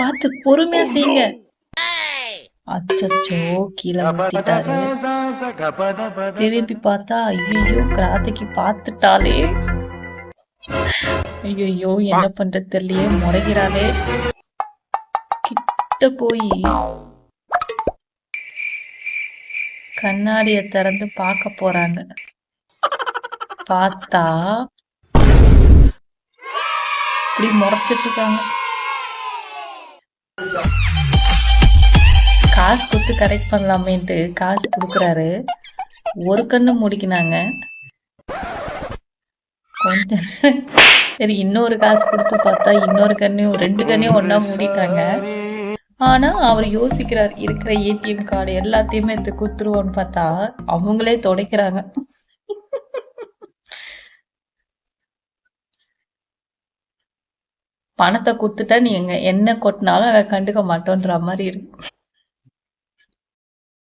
பார்த்து பொறுமையா செய்யுங்க. அச்சச்சோ கீழே ஊத்திட்டாரு திருப்பி பார்த்தா ஐயோ கிராத்திக்கு பார்த்துட்டாலே ஐயோ என்ன பண்றது தெரியலையே முறைகிறாளே. கிட்ட போய். கண்ணாடிய திறந்து பார்க்க போறாங்க. பார்த்தா இப்படி முறைச்சிட்டு இருக்காங்க. காசு கொடுத்து கரெக்ட் பண்ணலாமேன்ட்டு காசு கொடுக்குறாரு. ஒரு கண்ணு முடிக்கினாங்க. கொஞ்சம் சரி இன்னொரு காசு கொடுத்து பார்த்தா இன்னொரு கண்ணையும் ரெண்டு கண்ணையும் ஒன்றா மூடிட்டாங்க. ஆனா அவர் யோசிக்கிறார் இருக்கிற ஏடிஎம் கார்டு எல்லாத்தையுமே எடுத்து குத்துருவோன்னு பார்த்தா அவங்களே துடைக்கிறாங்க. பணத்தை கொடுத்துட்டா நீ எங்க என்ன கொட்டினாலும் அதை கண்டுக்க மாட்டோன்ற மாதிரி இருக்கு.